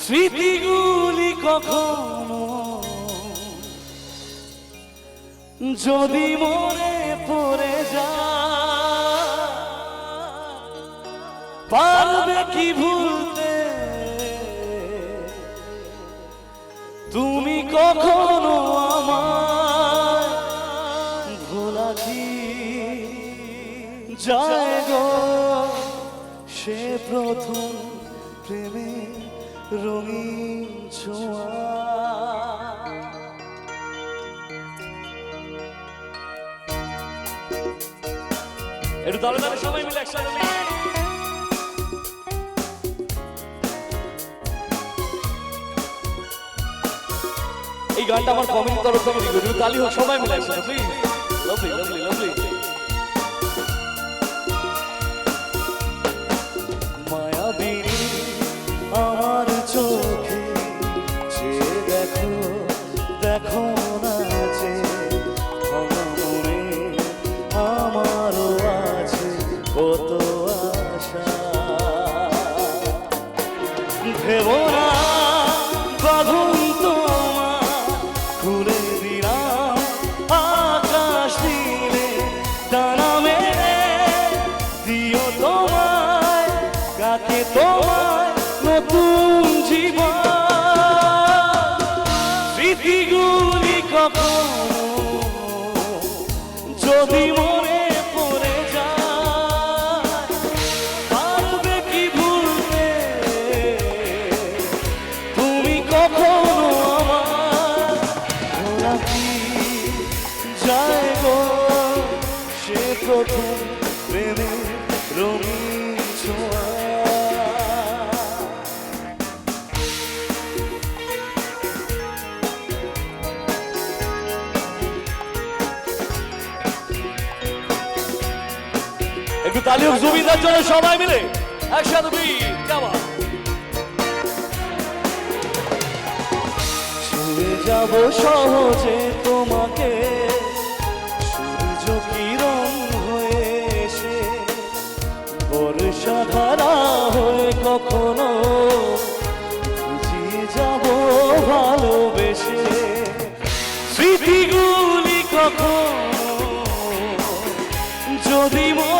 স্মৃতিগুলি কখনো যদি মনে পড়ে যায় পারবে কি ভুলতে? তুমি কখনো যায় গো। সে প্রথম প্রেমে রঙিন ছোঁয়া। একটু দলে দলে সবাই মিলে একসাথে এই গানটা আমার কমিটির তরফ থেকে তালি হোক সবাই মিলে একসাথে প্লিজ লাভলি লাভলি লাভলি ভেবো না বাঁধন তোমার, খুলে দিলাম আকাশ দিলে ডানা মেরে দিও তোমায় গাতে তোমায় নতুন প্রথম প্রেমে একটু তালি জমিদার জন্য সবাই মিলে একসাথে বিট ছুঁয়ে যাব সহজে তোমাকে স্মৃতিগুলি কখন যদি মনে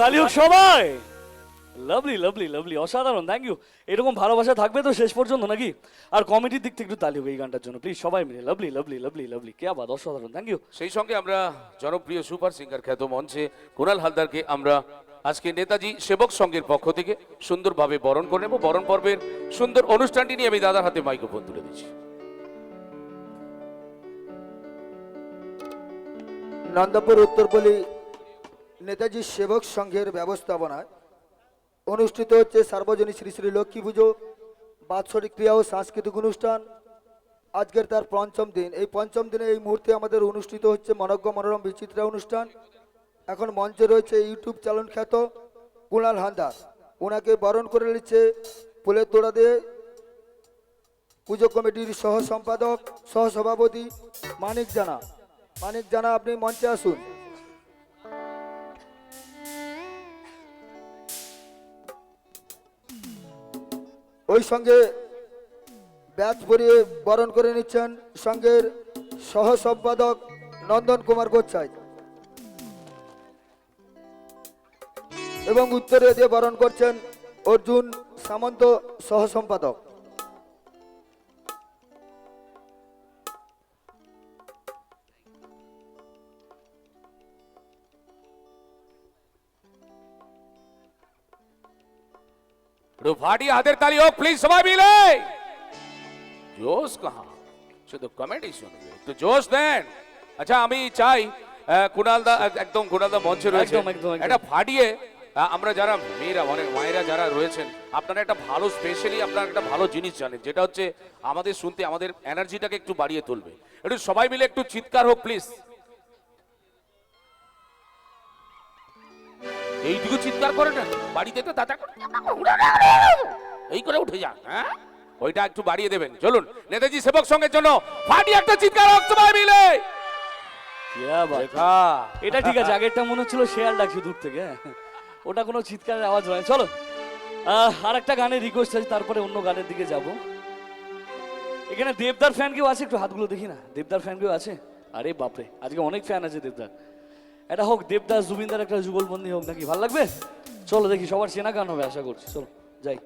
তালি হোক সবাই। লাভলি লাভলি লাভলি অসাধারণ থ্যাংক ইউ এরকম ভালোবাসা থাকবে তো শেষ পর্যন্ত নাকি? আর কমিটির দিক থেকে একটু তালি হবে এই গানটার জন্য। প্লিজ সবাই মিলে। লাভলি লাভলি লাভলি লাভলি কে আবার? অসাধারণ থ্যাংক ইউ সেই সঙ্গে আমরা জনপ্রিয় সুপার সিঙ্গার খ্যাত মঞ্চে কুণাল হালদারকে আমরা আজকে নেতাজি সেবক সংঘের পক্ষ থেকে সুন্দরভাবে বরণ করে নেব। বরণ পর্বের সুন্দর অনুষ্ঠানটি নিয়ে আমি দাদার হাতে মাইক্রোফোন তুলে দিচ্ছি। নন্দপুর উত্তরপল্লী নেতাজি সেবক সংঘের ব্যবস্থাপনায় অনুষ্ঠিত হচ্ছে সার্বজনীন শ্রী শ্রী লক্ষ্মী পুজো, বাৎসরিক ক্রিয়া ও সাংস্কৃতিক অনুষ্ঠান। আজকের তার পঞ্চম দিন। এই পঞ্চম দিনে এই মুহূর্তে আমাদের অনুষ্ঠিত হচ্ছে মনজ্ঞ মনোরম বিচিত্রা অনুষ্ঠান। এখন মঞ্চে রয়েছে ইউটিউব চ্যানেল খ্যাত কুণাল হান্দার ওনাকে বরণ করে নিচ্ছে ফুলের তোড়া দিয়ে। পুজো কমিটির সহ সম্পাদক, সহ সভাপতি মানিক জানা। মানিক জানা, আপনি মঞ্চে আসুন। ওই সঙ্গে ব্যাচ পরিয়ে বরণ করে নিচ্ছেন সঙ্গের সহ সম্পাদক নন্দন কুমার গোচ্ছাই এবং উত্তরে দিয়ে বরণ করছেন অর্জুন সামন্ত সহ সম্পাদক ফাটিয়ে হাতের তালি হোক প্লিজ সবাই মিলে। জোশ কাহা শুধু কমেডি শুনবে একটু জোশ দেন। আচ্ছা আমি চাই আহ, কুণাল দা একদম কুণাল দা মঞ্চে রয়েছে। একদম, একদম, একদম। এটা ফাটিয়ে আমরা যারা মেয়েরা অনেক মায়েরা যারা রয়েছেন আপনারা একটা ভালো স্পেশালি আপনারা একটা ভালো জিনিস জানেন যেটা হচ্ছে আমাদের শুনতে আমাদের এনার্জিটাকে একটু বাড়িয়ে তুলবে। একটু সবাই মিলে একটু চিৎকার হোক প্লিজ এইটুকু চিৎকার করে না বাড়িতে তো দাদা করে এই করে উঠে যান হ্যাঁ? ওইটা একটু বাড়িয়ে দেবেন। চলুন নেতাজি সেবক সঙ্গের জন্য ফাটি একটা চিৎকার হোক সবাই মিলে। এটা ঠিক আছে আগেরটা মনে হচ্ছিল শেয়াল ডাকছে দূর থেকে হ্যাঁ। ওটা কোনো চিৎকারের আওয়াজ নয় চলো। আর একটা গানের রিকোয়েস্ট আছে তারপরে অন্য গানের দিকে যাব। এখানে দেবদার ফ্যান কেউ আছে? একটু হাতগুলো দেখি না। দেবদার ফ্যান কেউ আছে? আরে বাপরে আজকে অনেক ফ্যান আছে দেবদার। এটা হোক দেবদাস জুবিনদার একটা যুগলবন্দি হোক নাকি ভালো লাগবে? চলো দেখি সবার চেনা গান হবে আশা করছি। চলো যাই।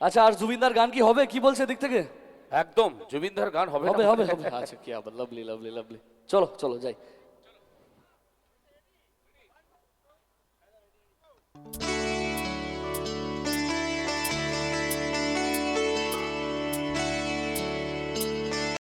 আচ্ছা আর জুবিনদার গান কি হবে? কি বলছে দিক থেকে? একদম জুবিনদার গান হবে হবে হবে আচ্ছা কি লাভলি লাভলি লাভলি চলো চলো যাই। Yeah.